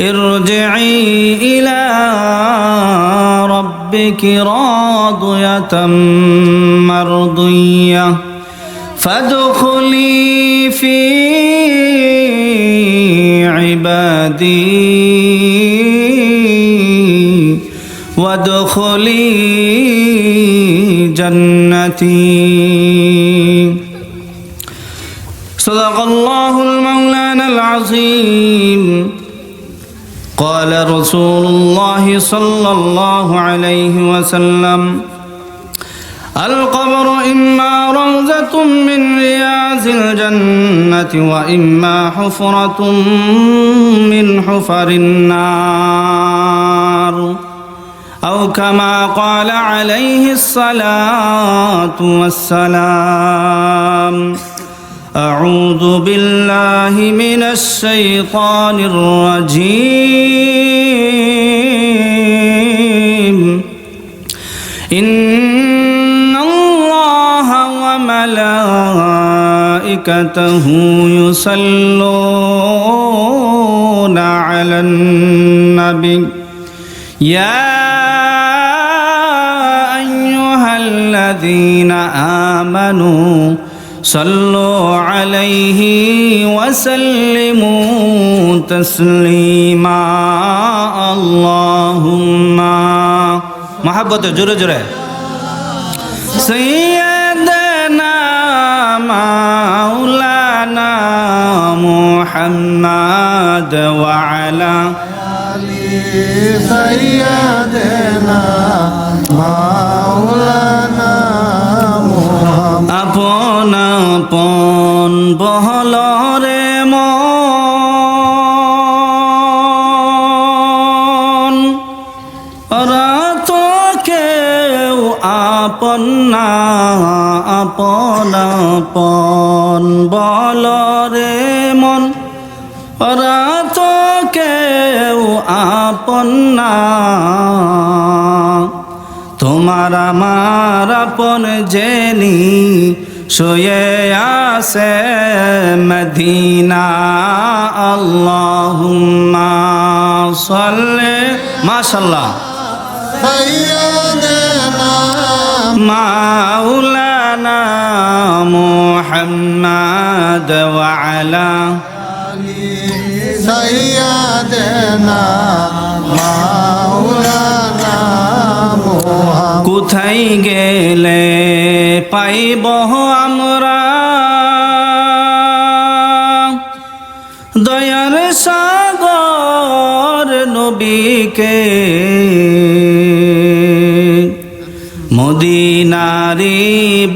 ارجعي إلى ربك راضية مرضية فادخلي في عبادي وادخلي جنتي صدق الله المولانا العظيم قال رسول الله صلى الله عليه وسلم القبر إما روزة من رياض الجنة وإما حفرة من حفر النار أو كما قال عليه الصلاة والسلام أعوذ بالله من الشيطان الرجيم. إن الله وملائكته يصلون على النبي. يا أيها الذين آمنوا صلوا عليه وسلموا تسليما. اللهم محبة جرى جرى سيدنا مولانا محمد وعلى سيدنا مولانا আপন আপন বল রে মন। রাত কেউ আপন না। তোমার আমার আপন জেনি শুয়ে আসে মদিনা। আল্লাহ সাল্লে। মাওলানা মুহাম্মদ ওয়ালা سيدنا مولانا محمد কোথায় গেলে নারী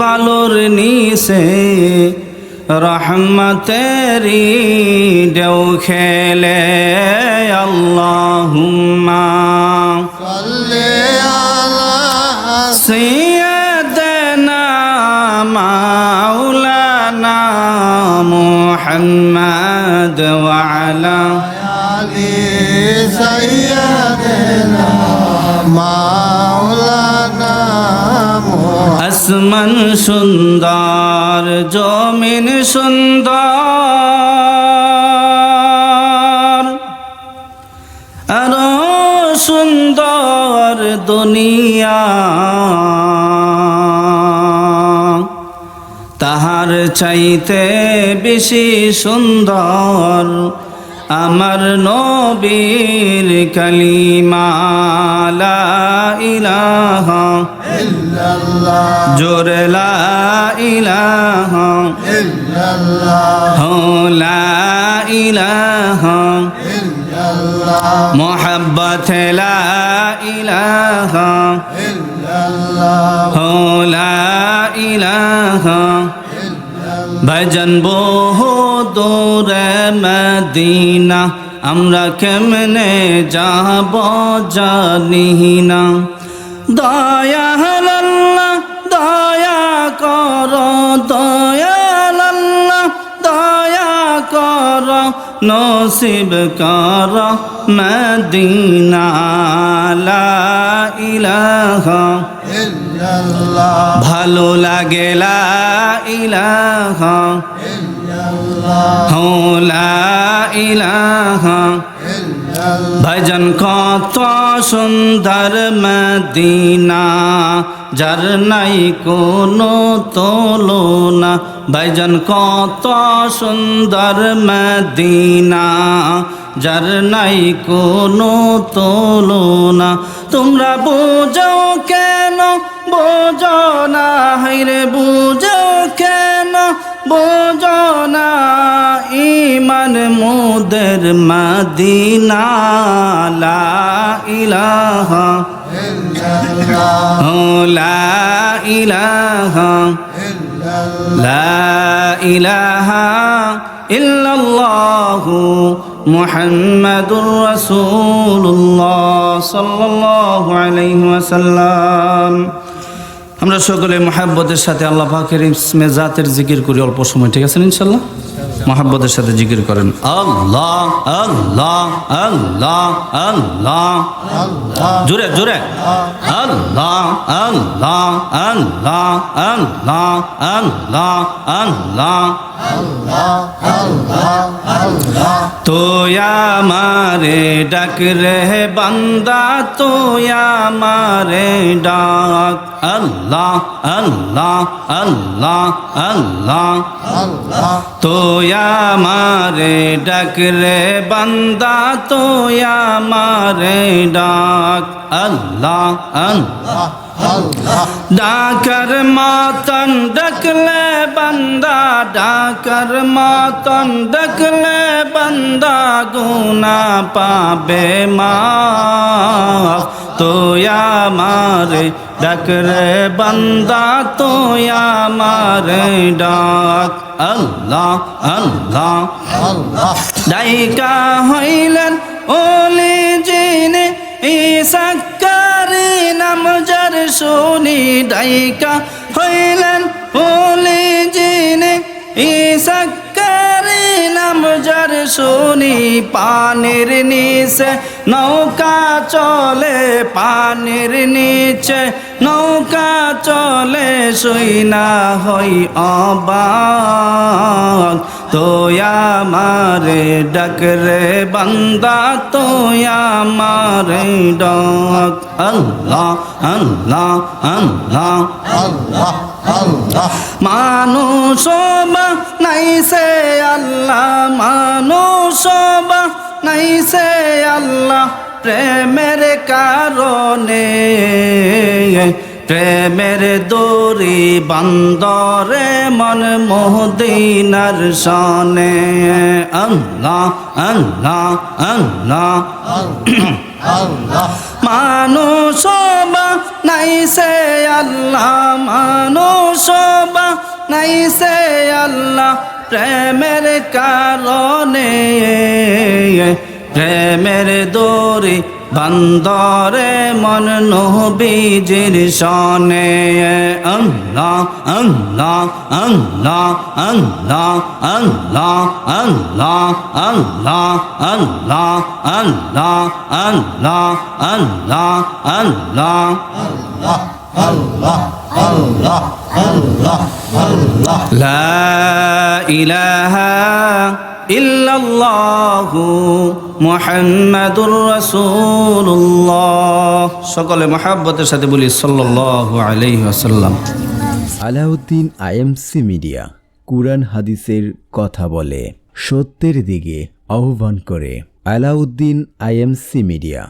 বালুর নিচে রহমতেরি ডেউ খেলে আল্লাহুম্মা। সাল্লি আলা সাইয়্যিদানা মাওলানা মুহাম্মদ ওয়া মা আসমান সুন্দর, জমিন সুন্দর। আরও সুন্দর দুনিয়া। তাহার চাইতে বেশি সুন্দর আমার নবীর কালিমা। লা ইলাহা জোরে লা ইলাহা লা ইলাহা মোহব্বত লা ইলাহা লা ইলাহা ভজন বহু দূরে মদিনা আমরা কেমনে যাব জানি না। দয়াল্লাহ نصیب کر مدینہ لا الہ ভালো লাগে লা ইলাহা ইল্লাল্লাহ ভজন কত সুন্দর মদিনা, যার নাই কোনো তুলনা। ভজন কত সুন্দর মদিনা, যার নাই কোনো তুলনা। তোমরা বুঝো কেন? বোঝো না হাইরে বুঝো কেন? বোঝো না ইমান মোদের মদিনা, লা ইলাহা লা ইলাহা লা ইলাহা ইল্লাল্লাহু মুহাম্মাদুর রাসূলুল্লাহ সাল্লাল্লাহু আলাইহি ওয়াসাল্লাম। আমরা সকলে মহাব্বতের সাথে আল্লাহ পাকের ইসমে জাতের জিকির করি অল্প সময়, ঠিক আছে ইনশাল্লাহ মহাব্বতের সাথে জিকির করেন। আল্লাহ আল্লাহ আল্লাহ আল্লাহ। জোরে জোরে। আল্লাহ আল্লাহ আল্লাহ আল্লাহ আল্লাহ আল্লাহ। তোয়া মারে ডাক রে বান্দা তোয়া মারে ডাক। আল্লাহ আল্লাহ আল্লাহ আল্লাহ। তোয়া মারে ডাকলে বান্দা তোয়া মারে ডাক। আল্লাহ আল্লাহ। ডাকার মাতন ডাকলে বান্দা, ডাকার মাতন ডাকলে বান্দা গুনা পাবে মা। তোয়া মারে ডাকরে বান্দা তোয়া মারে ডাক। আল্লাহ আল্লাহ। আল্লাহ দায়িকা হইলেন ওলি জিনে ইসাক্কারি নাম যার শুনি। দায়িকা হইলেন ওলি ইসাক্কারি নাম যার শুনি, পানির নিচে নৌকা চলে, পানির নিচে নৌকা চলে শুই না হই অবাক। তোয়া মারে ডাকরে বান্দা, তোয়া মারে ডাক। আল্লাহ আল্লাহ আল্লাহ আল্লাহ। মানুষ নাই সে আল্লাহ মানুষ নাই সে আল্লাহ। প্রেমের কারণে প্রেমের দড়ি বান্দরে মন মোহদিনার সনে আল্লাহ আল্লাহ আল্লাহ। আল্লাহ মানুষ নাই সে আল্লাহ মানুষ নাই সে আল্লাহ প্রেমের কারণে প্রেমের দোরে বান্দরে মন নবীজির সনে আল্লাহ আল্লাহ আল্লাহ আল্লাহ আল্লাহ আল্লাহ আল্লাহ আল্লাহ আল্লাহ আল্লাহ আল্লাহ আল্লাহ আল্লাহ আল্লাহ আল্লাহ আল্লাহ লা ইলাহা ইল্লাল্লাহু মুহাম্মাদুর রাসূলুল্লাহ। সকলে মহাব্বতের সাথে বলি, সাল্লাল্লাহু আলাইহি ওয়াসাল্লাম। আলাউদ্দিন আইএমসি মিডিয়া, কুরআন হাদিসের কথা বলে, সত্যের দিকে আহ্বান করে, আলাউদ্দিন আইএমসি মিডিয়া।